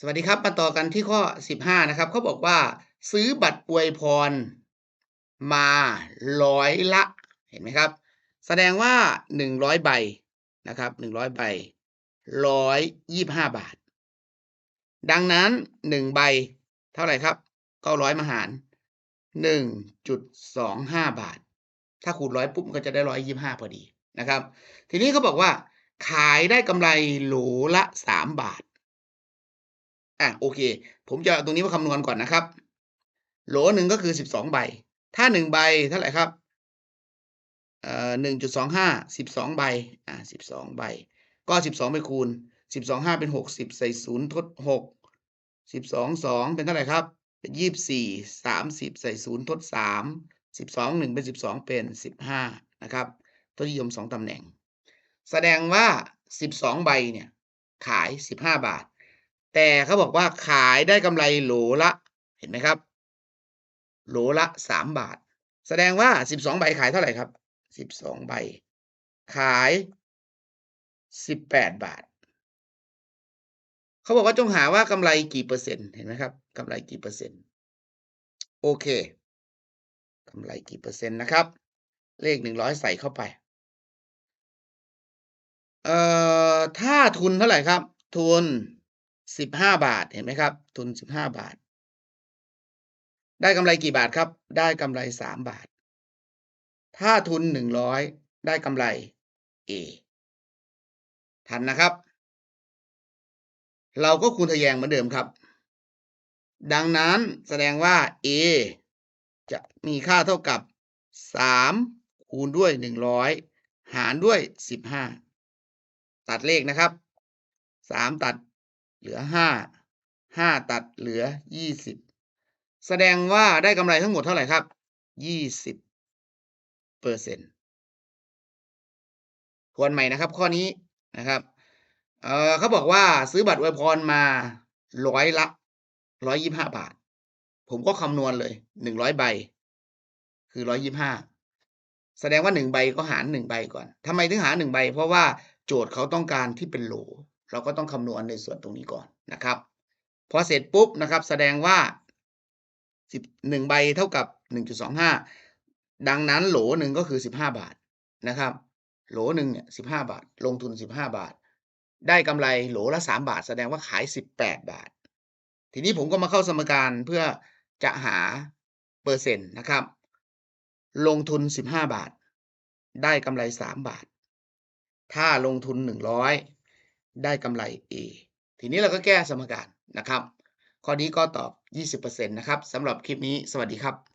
สวัสดีครับ มาต่อกันที่ข้อ 15 นะครับเขาบอกว่าซื้อบัตรอวยพรมาร้อยละ เห็นไหมครับ แสดงว่า 100 ใบนะครับ 100 ใบ 125 บาท ดังนั้น 1 ใบเท่าไหร่ครับ ก็ร้อยมาหาร 1.25 บาท ถ้าคูณร้อยปุ๊บก็จะได้ 125 พอดีนะครับ ทีนี้เขาบอกว่า ขายได้กำไรโหลละ 3 บาท อะโอเค ผมจะตรงนี้มาคำนวณก่อนนะครับ โหลหนึ่งก็คือสิบสองใบ ถ้าหนึ่งใบเท่าไหร่ครับเอ่อหนึ่งจุดสองห้าสิบสองใบอะสิบสองใบ ก็สิบสองไปคูณสิบสองห้าเป็นหกสิบใส่ศูนย์ทดหกสิบสองสองเป็นเท่าไหร่ครับ เป็นยี่สิบสี่สามสิบใส่ศูนย์ทดสามสิบสองหนึ่งเป็นสิบสองเป็นสิบห้านะครับทศนิยมสองตำแหน่ง แสดงว่าสิบสองใบเนี่ยขายสิบห้าบาท แต่เขาบอกว่าขายได้กำไรโหลละเห็นไหมครับ โหลละ3บาท แสดงว่า12ใบขายเท่าไหร่ครับ12ใบ ขาย18บแปดบาท เขาบอกว่าจงหาว่ากำไรกี่เปอร์เซ็นต์เห็นไหมครับกำไรกี่เปอร์เซ็นต์โอเคกำไรกี่เปอร์เซ็นต์นะครับ เลข100ใส่เข้าไปเอ่อถ้าทุนเท่าไหร่ครับ ทุน 15บห้าบาทเห็นไหมครับ ทุน15บห้าบาท ได้กำไรกี่บาทครับ ได้กำไร3บาท ถ้าทุน100ได้กำไร A ทันนะครับ เราก็คูณทะแยงเหมือนเดิมครับ ดังนั้นแสดงว่า A จะมีค่าเท่ากับ3คูณด้วย100หารด้วย15ตัดเลขนะครับ3ตัด เหลือ5 5ตัดเหลือ20แสดงว่าได้กำไรทั้งหมดเท่าไหร่ครับ20เปอร์เซ็นต์ทวนใหม่นะครับ ข้อนี้นะครับเออเขาบอกว่าซื้อบัตรอวยพรมาร้อยละ125บาท ผมก็คำนวณเลย100ใบ คือ125แสดงว่า1ใบก็หาร1ใบก่อนทำไมถึงหาร1ใบ เพราะว่าโจทย์เขาต้องการที่เป็นโหล เราก็ต้องคำนวณในส่วนตรงนี้ก่อนนะครับ พอเสร็จปุ๊บนะครับ แสดงว่า11ใบเท่ากับ 1.25 ดังนั้นโหลหนึ่งก็คือ 15 บาทนะครับ โหลหนึ่งเนี่ย15บาท ลงทุน 15 บาท ได้กำไรโหลละ 3 บาท แสดงว่าขาย 18 บาท ทีนี้ผมก็มาเข้าสมการเพื่อจะหาเปอร์เซ็นต์นะครับ ลงทุน 15 บาท ได้กำไร 3 บาท ถ้าลงทุน 100 ได้กำไร A ทีนี้เราก็แก้สมการนะครับ ข้อนี้ก็ตอบ 20%นะครับสำหรับคลิปนี้สวัสดีครับ